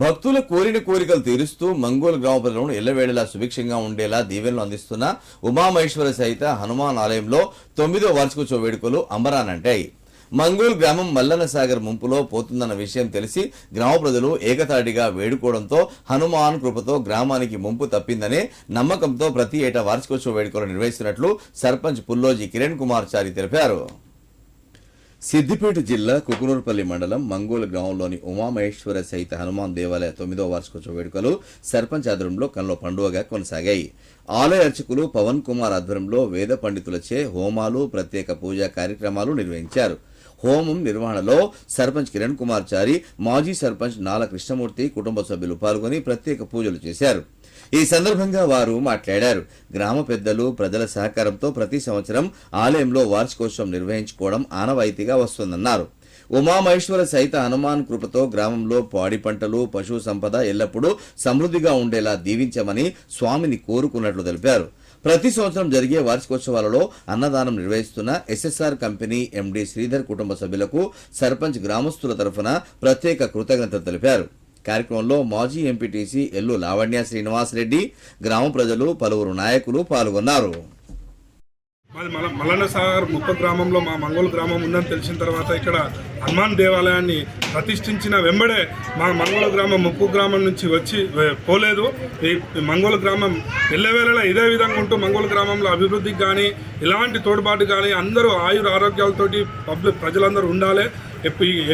భక్తుల కోరిన కోరికలు తీరుస్తూ మంగోలు గ్రామ ప్రజలను ఎల్లవేళలా సుభిక్షంగా ఉండేలా దీవెనలు అందిస్తున్న ఉమామహేశ్వర సహిత హనుమాన్ ఆలయంలో తొమ్మిదో వార్షికోత్సవ వేడుకలు అమరానంటాయి మంగోల్ గ్రామం మల్లన సాగర్ ముంపులో పోతుందన్న విషయం తెలిసి గ్రామ ప్రజలు ఏకతాటిగా వేడుకోవడంతో హనుమాన్ కృపతో గ్రామానికి ముంపు తప్పిందనే నమ్మకంతో ప్రతి ఏటా వార్షికోత్సవ వేడుకలు నిర్వహిస్తున్నట్లు సర్పంచ్ పుల్లోజీ కిరణ్ కుమార్ చారి తెలిపారు. సిద్దిపేట జిల్లా కుకునూరుపల్లి మండలం మంగోల గ్రామంలోని ఉమామహేశ్వర సహిత హనుమాన్ దేవాలయ తొమ్మిదో వార్షికోత్సవ వేడుకలు సర్పంచ్ ఆధ్వర్యంలో కనుల పండుగగా కొనసాగాయి. ఆలయ అర్చకులు పవన్ కుమార్ ఆధ్వర్యంలో వేద పండితులచే హోమాలు ప్రత్యేక పూజా కార్యక్రమాలు నిర్వహించారు. హోమం నిర్వహణలో సర్పంచ్ కిరణ్ కుమార్ చారి మాజీ సర్పంచ్ నాల కృష్ణమూర్తి కుటుంబ సభ్యులు పాల్గొని ప్రత్యేక పూజలు చేశారు. ఈ సందర్భంగా వారు మాట్లాడారు. గ్రామ పెద్దలు ప్రజల సహకారంతో ప్రతి సంవత్సరం ఆలయంలో వార్షికోత్సవం నిర్వహించుకోవడం ఆనవాయితీగా వస్తుందన్నారు. ఉమామహేశ్వర సహిత హనుమాన్ కృపతో గ్రామంలో పాడి పంటలు పశు సంపద ఎల్లప్పుడూ సమృద్ధిగా ఉండేలా దీవించమని స్వామిని కోరుకున్నట్లు తెలిపారు. ప్రతి సంవత్సరం జరిగే వార్షికోత్సవాలలో అన్నదానం నిర్వహిస్తున్న ఎస్ఎస్ఆర్ కంపెనీ ఎండి శ్రీధర్ కుటుంబ సభ్యులకు సర్పంచ్ గ్రామస్తుల తరఫున ప్రత్యేక కృతజ్ఞతలు తెలిపారు. కార్యక్రమంలో మాజీ ఎంపీటీసీ ఎల్లు లావణ్య శ్రీనివాసరెడ్డి గ్రామ ప్రజలు పలువురు నాయకులు పాల్గొన్నారు. అది మల మల్లన్న సాగర్ ముప్ప గ్రామంలో మా మంగోలు గ్రామం ఉందని తెలిసిన తర్వాత ఇక్కడ హనుమాన్ దేవాలయాన్ని ప్రతిష్ఠించిన వెంబడే మా మంగోలు గ్రామం ముప్పు గ్రామం నుంచి వచ్చి పోలేదు. ఈ మంగోలు గ్రామం ఎల్లవేళలా ఇదే విధంగా ఉంటూ మంగోలు గ్రామంలో అభివృద్ధికి కానీ ఇలాంటి తోడ్పాటు కానీ అందరూ ఆయుర ఆరోగ్యాలతోటి పబ్లిక్ ప్రజలందరూ ఉండాలి.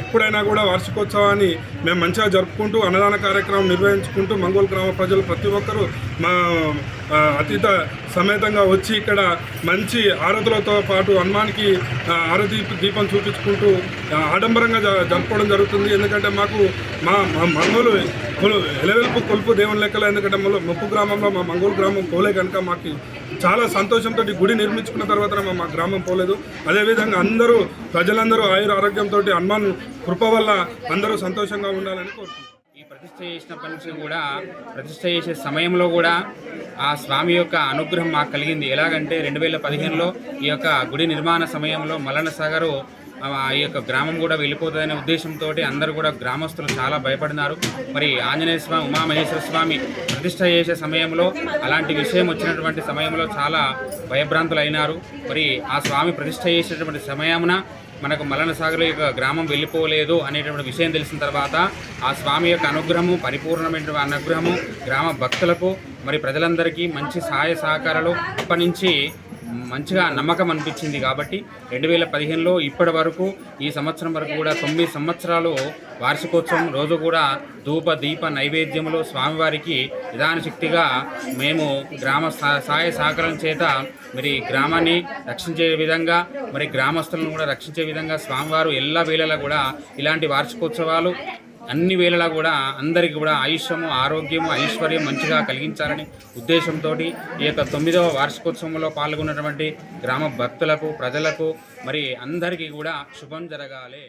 ఎప్పుడైనా కూడా వార్షికోత్సవాన్ని మేము మంచిగా జరుపుకుంటూ అన్నదాన కార్యక్రమం నిర్వహించుకుంటూ మంగోలు గ్రామ ప్రజలు ప్రతి ఒక్కరూ మా అతీత సమేతంగా వచ్చి ఇక్కడ మంచి ఆరతులతో పాటు హనుమాన్కి ఆ, ఆరతి దీపం చూపించుకుంటూ ఆడంబరంగా జ- జరుపుకోవడం జరుగుతుంది. ఎందుకంటే మాకు మా మంగోలు ఎలవెల్పు కొలుపు దేవుని లెక్కల. ఎందుకంటే ముప్పు గ్రామంలో మా మంగోలు గ్రామం పోలే కనుక మాకు చాలా సంతోషంతో గుడి నిర్మించుకున్న తర్వాత మా మా గ్రామం పోలేదు. అదేవిధంగా అందరూ ప్రజలందరూ ఆయుర ఆరోగ్యంతో హనుమాన్ కృప వల్ల అందరూ సంతోషంగా ఉండాలని కోరుకుంటున్నాను ప్రతిష్ట చేసినప్పటి నుంచి కూడా ప్రతిష్ట చేసే సమయంలో కూడా ఆ స్వామి యొక్క అనుగ్రహం మాకు కలిగింది. ఎలాగంటే రెండు వేల పదిహేనులో ఈ యొక్క గుడి నిర్మాణ సమయంలో మలన సాగరు ఈ యొక్క గ్రామం కూడా వెళ్ళిపోతుందనే ఉద్దేశంతో అందరూ కూడా గ్రామస్తులు చాలా భయపడినారు. మరి ఆంజనేయ స్వామి ఉమామహేశ్వర స్వామి ప్రతిష్ట చేసే సమయంలో అలాంటి విషయం వచ్చినటువంటి సమయంలో చాలా భయభ్రాంతులు అయినారు మరి ఆ స్వామి ప్రతిష్ట చేసేటువంటి సమయమున మనకు మలనసాగర్ యొక్క గ్రామం వెళ్ళిపోలేదు అనేటువంటి విషయం తెలిసిన తర్వాత ఆ స్వామి యొక్క అనుగ్రహము పరిపూర్ణమైన అనుగ్రహము గ్రామ భక్తులకు మరి ప్రజలందరికీ మంచి సహాయ సహకారాలు. అప్పటి నుంచి మంచిగా నమ్మకం అనిపించింది కాబట్టి రెండు వేల పదిహేనులో ఇప్పటి వరకు ఈ సంవత్సరం వరకు కూడా తొమ్మిది సంవత్సరాలు వార్షికోత్సవం. రోజు కూడా ధూప దీప నైవేద్యములు స్వామివారికి విధాన శక్తిగా మేము గ్రామ సహాయ సహకారం చేత మరి గ్రామాన్ని రక్షించే విధంగా మరి గ్రామస్తులను కూడా రక్షించే విధంగా స్వామివారు ఎల్లా వేళలా కూడా ఇలాంటి వార్షికోత్సవాలు అన్ని వేళలా కూడా అందరికీ కూడా ఆయుష్యము ఆరోగ్యము ఐశ్వర్యం మంచిగా కలిగించాలని ఉద్దేశంతో ఈ యొక్క తొమ్మిదవ వార్షికోత్సవంలో పాల్గొన్నటువంటి గ్రామ భక్తులకు ప్రజలకు మరి అందరికీ కూడా శుభం జరగాలి.